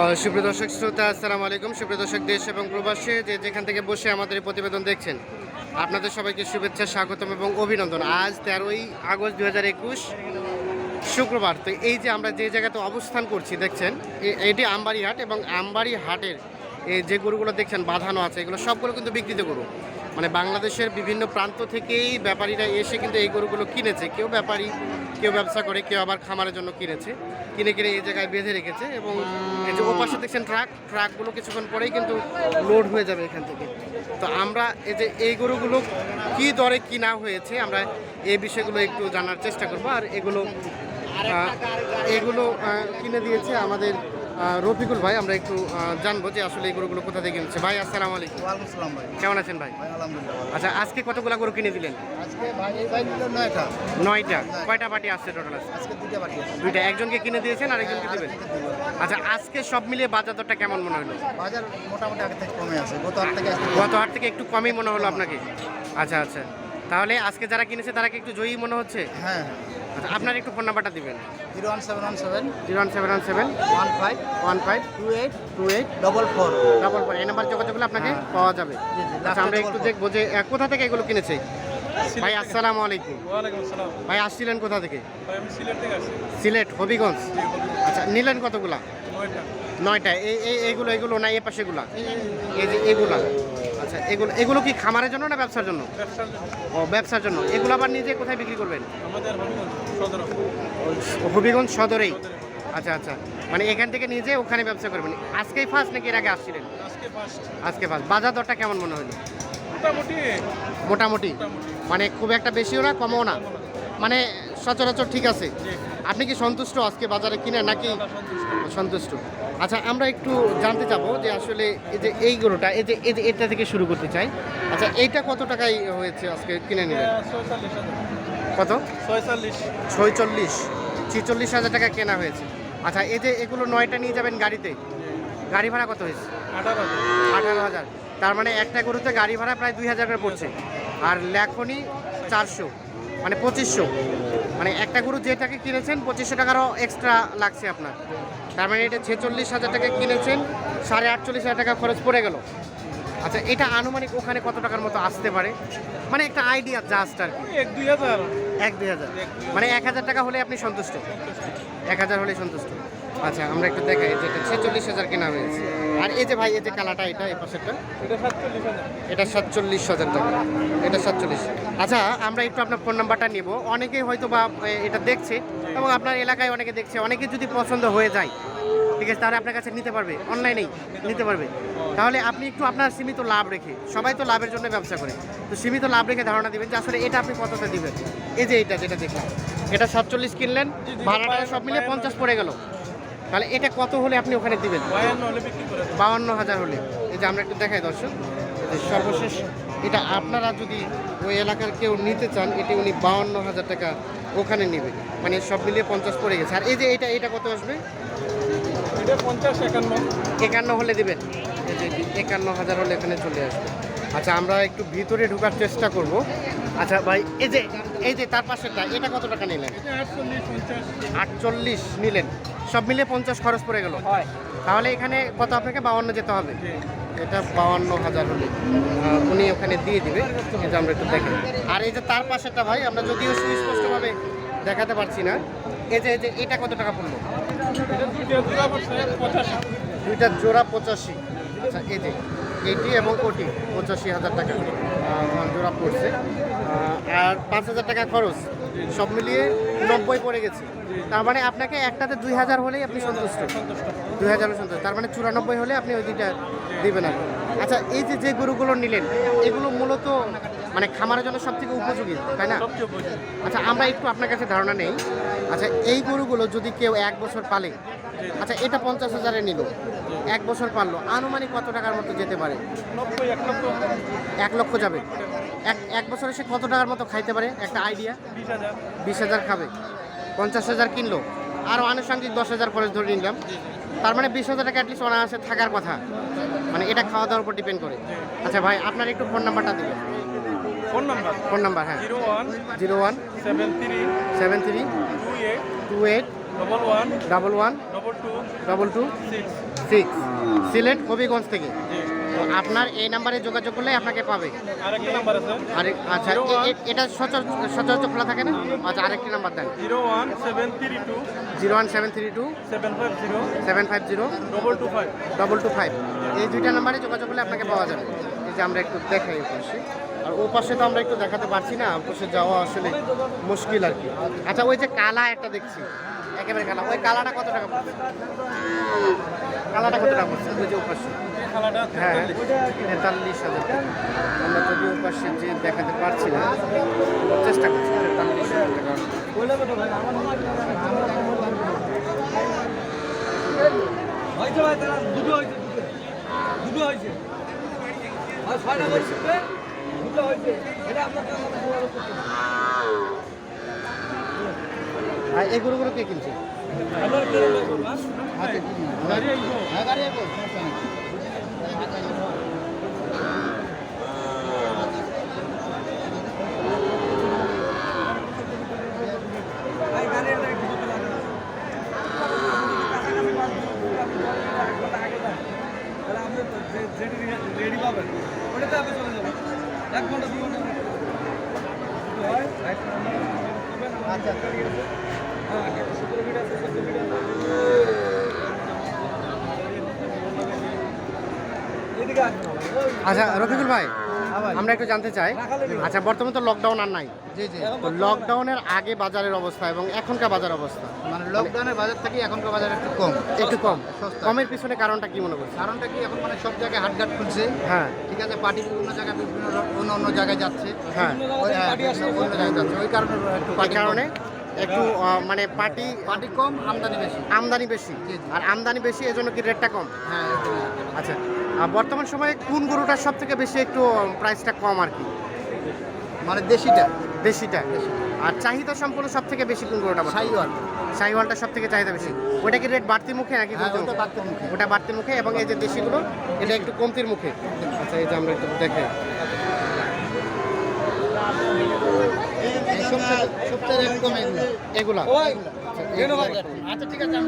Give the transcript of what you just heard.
সুপ্রিয় দর্শক, শ্রোতা, আসসালামু আলাইকুম। সুপ্রিয় দর্শক, দেশ এবং প্রবাসে যে যেখান থেকে বসে আমাদের এই প্রতিবেদন দেখছেন, আপনাদের সবাইকে শুভেচ্ছা, স্বাগতম এবং অভিনন্দন। আজ তেরোই আগস্ট দু হাজার একুশ, শুক্রবার। তো এই যে আমরা যে জায়গাতে অবস্থান করছি, দেখছেন এটি আমবাড়ি হাট এবং আমবাড়ি হাটের যে গরুগুলো দেখছেন, বাঁধানো আছে, এগুলো সবগুলো কিন্তু বিক্রিত গরু। মানে বাংলাদেশের বিভিন্ন প্রান্ত থেকেই ব্যাপারীরা এসে কিন্তু এই গরুগুলো কিনেছে। কেউ ব্যাপারী, কেউ ব্যবসা করে, কেউ আবার খামারের জন্য কিনেছে। কিনে কিনে এই জায়গায় বেঁধে রেখেছে এবং এই যে ওপাশে দেখছেন ট্রাক, ট্রাকগুলো কিছুক্ষণ পরেই কিন্তু লোড হয়ে যাবে এখান থেকে। তো আমরা এই যে এই গরুগুলো কি দরে কিনা হয়েছে, আমরা এই বিষয়গুলো একটু জানার চেষ্টা করব। আর এগুলো এগুলো কিনে দিয়েছে আমাদের রফিকুল ভাই আমরা একটু জানব যে আসলে এই গরুগুলো কোথা থেকে কিনেছে ভাই আসসালামু আলাইকুম। ওয়ালাইকুম সালাম ভাই। কেমন আছেন ভাই? ভাই আলহামদুলিল্লাহ আচ্ছা আজকে কতগুলো গরু কিনে দিলেন? আজকে ভাই এই ভাই নিল নয়টা। নয়টা। কয়টা পার্টি আসছে টোটাল আছে? আজকে দুইটা বাকি আছে। দুইটা। একজনকে কিনে দিয়েছেন আর একজনকে দেবেন? আচ্ছা আজকে সব মিলিয়ে বাজার দরটা কেমন মনে হলো? বাজার মোটামুটি আগে থেকে কমে আছে। গত হাট থেকে আজকে গত হাট থেকে একটু কমই মনে হলো আপনাকে? আচ্ছা আচ্ছা। তাহলে আজকে যারা কিনেছে তারা কি একটু জয়ী মনে হচ্ছে? হ্যাঁ আচ্ছা আপনার একটু ফোন নাম্বারটা দিবেন। Zero one seven one seven zero one seven one seven. One five one five. Two eight two eight double four double four এই নাম্বার যোগাযোগ করলে আপনাকে পাওয়া যাবে। আচ্ছা আমরা একটু দেখব যে কোথা থেকে এগুলো কিনেছে? ভাই আসসালামু আলাইকুম। ভাই আসছিলেন কোথা থেকে? সিলেট থেকে আসছি। সিলেট হবিগঞ্জ। আচ্ছা নিলেন কতগুলা? নয়টা। এই এইগুলো এগুলো না এ পাশেগুলা এই যে এগুলা। আচ্ছা এগুলো এগুলো কি খামারের জন্য না ব্যবসার জন্য? ও ব্যবসার জন্য। এগুলো আবার নিজে কোথায় বিক্রি করবেন? আমাদের হবিগঞ্জ সদরেই? আচ্ছা আচ্ছা। মানে এখান থেকে নিজে ওখানে ব্যবসা করবেন। আজকেই ফার্স্ট নাকি এর আগে আসছিলেন? আজকে ফার্স্ট বাজার দরটা কেমন মনে হলো? মোটামুটি। মোটামুটি। মোটামুটি। মানে খুব একটা বেশিও না? কমও না। মানে সচরাচর ঠিক আছে। আপনি কি সন্তুষ্ট আজকে বাজারে কিনে নাকি? সন্তুষ্ট। আচ্ছা আমরা একটু জানতে চাবো যে আসলে এই যে এই গরুটা এই যে এই যে এটা থেকে শুরু করতে চাই। আচ্ছা এইটা কত টাকায় হয়েছে আজকে কিনে নিলেন? কত? ছয়চল্লিশ। ছয়চল্লিশ। ছিচল্লিশ হাজার টাকা কেনা হয়েছে। আচ্ছা এই যে এগুলো নয়টা নিয়ে যাবেন গাড়িতে? গাড়ি ভাড়া কত হয়েছে? আঠারো হাজার। আঠারো হাজার। তার মানে একটা গরুতে গাড়ি ভাড়া প্রায় দুই হাজার করে পড়ছে। আর লেখনি চারশো মানে পঁচিশশো। মানে একটা গরু যেটাকে কিনেছেন পঁচিশশো টাকারও এক্সট্রা লাগছে আপনার। তার মানে এটা ছেচল্লিশ হাজার টাকা কিনেছেন সাড়ে আটচল্লিশ হাজার টাকা খরচ পড়ে গেল। আচ্ছা এটা আনুমানিক ওখানে কত টাকার মতো আসতে পারে? মানে একটা আইডিয়া জাস্ট আর কি। এক দুই হাজার। এক দুই হাজার। মানে এক হাজার টাকা হলে আপনি সন্তুষ্ট। এক হাজার হলে সন্তুষ্ট। আচ্ছা আমরা একটু দেখাই যেটা ছেচল্লিশ হাজার কেনা হয়েছে। আর এই যে ভাই এই যে কালাটা এটা এই পাশেরটা? এটা সাতচল্লিশ হাজার। টাকা। এটা সাতচল্লিশ। আচ্ছা আমরা একটু আপনার ফোন নাম্বারটা নিব। অনেকেই হয়তো বা এটা দেখছে এবং আপনার এলাকায় অনেকে দেখছে। অনেকে যদি পছন্দ হয়ে যায় ঠিক আছে তাহলে আপনার কাছে নিতে পারবে। অনলাইনেই নিতে পারবে। তাহলে আপনি একটু আপনার সীমিত লাভ রেখে সবাই তো লাভের জন্য ব্যবসা করে। তো সীমিত লাভ রেখে ধারণা দিবেন যে আসলে এটা আপনি কততে দিবেন। এই যে এটা যেটা দেখলাম। এটা সাতচল্লিশ কিনলেন ভাড়াটা সব মিলে পঞ্চাশ পড়ে গেল। তাহলে এটা কত হলে আপনি ওখানে দিবেন? বাউান্ন হাজার হলে। এই যে আমরা একটু দেখাই দর্শক সর্বশেষ এটা আপনারা যদি ওই এলাকার কেউ নিতে চান এটি উনি বাউান্ন হাজার টাকা ওখানে নেবে। মানে সব মিলিয়ে পঞ্চাশ পড়ে গেছে। আর এই যে এটা এটা কত আসবে? এটা পঞ্চাশ একান্ন। একান্ন হলে দেবেন। এই যে একান্ন হাজার হলে এখানে চলে আসবে। আচ্ছা আমরা একটু ভিতরে ঢোকার চেষ্টা করব। আচ্ছা ভাই এই যে এই যে তার পাশেরটা এটা কত টাকা নিলেন? আটচল্লিশ নিলেন। সব মিলিয়ে পঞ্চাশ খরচ পড়ে গেল। হয়। তাহলে এখানে কত আপনাকে বাউান্ন যেতে হবে? এটা বাউান্ন হাজার হলে উনি ওখানে দিয়ে দিবে এটা আমরা একটু দেখি আর এই যে তার পাশেটা ভাই আমরা যদিও সুস্পষ্টভাবে দেখাতে পারছি না এই যে এই যে এটা কত টাকা পড়ল? দুইটা জোড়া পঁচাশি। আচ্ছা এই যে এইটি এবং ওটি পঁচাশি হাজার টাকা জোড়া পড়ছে। আর পাঁচ হাজার টাকা খরচ সব মিলিয়ে নব্বই পড়ে গেছে। তার মানে আপনাকে একটাতে দুই হাজার হলেই আপনি সন্তুষ্ট। দুই হাজার সন্তুষ্ট। তার মানে চুরানব্বই হলে আপনি ওই দুইটা দিবেন আর। আচ্ছা এই যে যে গরুগুলো নিলেন এগুলো মূলত মানে খামারের জন্য সব থেকে উপযোগী তাই না? আচ্ছা আমরা একটু আপনার কাছে ধারণা নেই। আচ্ছা এই গরুগুলো যদি কেউ এক বছর পালে আচ্ছা এটা পঞ্চাশ হাজারে নিল। এক বছর পারল। আনুমানিক কত টাকার মতো যেতে পারে? এক লক্ষ যাবে। এক এক বছরে সে কত টাকার মতো খাইতে পারে? একটা আইডিয়া বিশ হাজার খাবে। পঞ্চাশ হাজার কিনলো। আরও আনুষঙ্গিক দশ হাজার খরচ ধরে নিলাম। তার মানে বিশ হাজার টাকা অ্যাটলিস্ট অনায়াসে থাকার কথা। মানে এটা খাওয়া দাওয়ার উপর ডিপেন্ড করে। আচ্ছা ভাই আপনার একটু ফোন নাম্বারটা দেবেন। ফোন নাম্বার ফোন নাম্বার হ্যাঁ। Zero one zero one seven three seven three two eight two eight double one double one double two double two six Sylhet Habiganj থেকে। আপনার এই নাম্বারে যোগাযোগ করলে আপনাকে পাবে। আরেকটা নাম্বার আছে। আরেক আচ্ছা এটা সচরাচর সচরাচর খোলা থাকে না? আচ্ছা আরেকটি নাম্বার দেন। Zero one seven three two zero one seven three two seven five zero seven five zero double two five double two five এই দুইটা নাম্বারে যোগাযোগ করলে আপনাকে পাওয়া যাবে। এই যে আমরা একটু দেখাই পাশে। আর ও পাশে তো আমরা একটু দেখাতে পারছি না ও পাশে যাওয়া আসলে মুশকিল আর কি। আচ্ছা ওই যে কালা একটা দেখছি। একেবারে কালা। ওই কালাটা কত টাকা পড়ছে? কালাটা কত টাকা পড়ছে? ওই যে এই খেলাটা হ্যাঁ তেতাল্লিশ। হাজার টাকা। আমরা যদি পাশে যে দেখাতে পারছি না চেষ্টা করছি। তেতাল্লিশ হাজার টাকা। হয়েছে ভাই তারা দুটো হয়েছে দুটো। দুটো হয়েছে। আর ছয়টা হয়েছে দুটো হয়েছে। এটা আপনাকে আর এই গরুগুলো কে কিনছে? রেডি পাবেন ওটাতে আপনি চলে যাবেন এক ঘণ্টা দু ঘণ্টা হয়, আচ্ছা। ওই আচ্ছা রফিকুল ভাই হ্যাঁ আমরা একটু জানতে চাই। আচ্ছা বর্তমানে তো লকডাউন আর নাই। জি জি। লকডাউনের আগে বাজারের অবস্থা এবং এখনকার বাজার অবস্থা? লকডাউনের বাজার থেকে এখনকার বাজার একটু কম। একটু কম। কমের পিছনে কারণটা কি মনে করছে কারণটা কি এখন মানে সব জায়গায় হাটঘাট খুলছে। হ্যাঁ। ঠিক আছে পার্টি বিভিন্ন জায়গায় বিভিন্ন অন্য অন্য জায়গায় যাচ্ছে। হ্যাঁ। ওই হ্যাঁ, অন্য জায়গায় যাচ্ছে। ওই কারণে একটু কারণে একটু মানে পার্টি পার্টি কম আমদানি বেশি। আমদানি বেশি। আর আমদানি বেশি এজন্য কি রেটটা কম? হ্যাঁ আচ্ছা। আর বর্তমান সময়ে কোন গরুটার সব থেকে বেশি একটু প্রাইসটা কম আর কি? মানে দেশিটা। দেশিটা। আর চাহিদা সম্পূর্ণ সব থেকে বেশি কোন গরুটা বর্তমানে? শাহিওয়ালটা সব থেকে চাহিদা বেশি। ওটা কি রেট বাড়তি মুখে নাকি হ্যাঁ ওটা মুখে? বাড়তে মুখে। বাড়তির মুখে এবং এই যে দেশিগুলো এটা একটু কমতির মুখে। আচ্ছা এই যে আমরা একটু দেখে। এগুলো। আচ্ছা, আচ্ছা ঠিক আছে।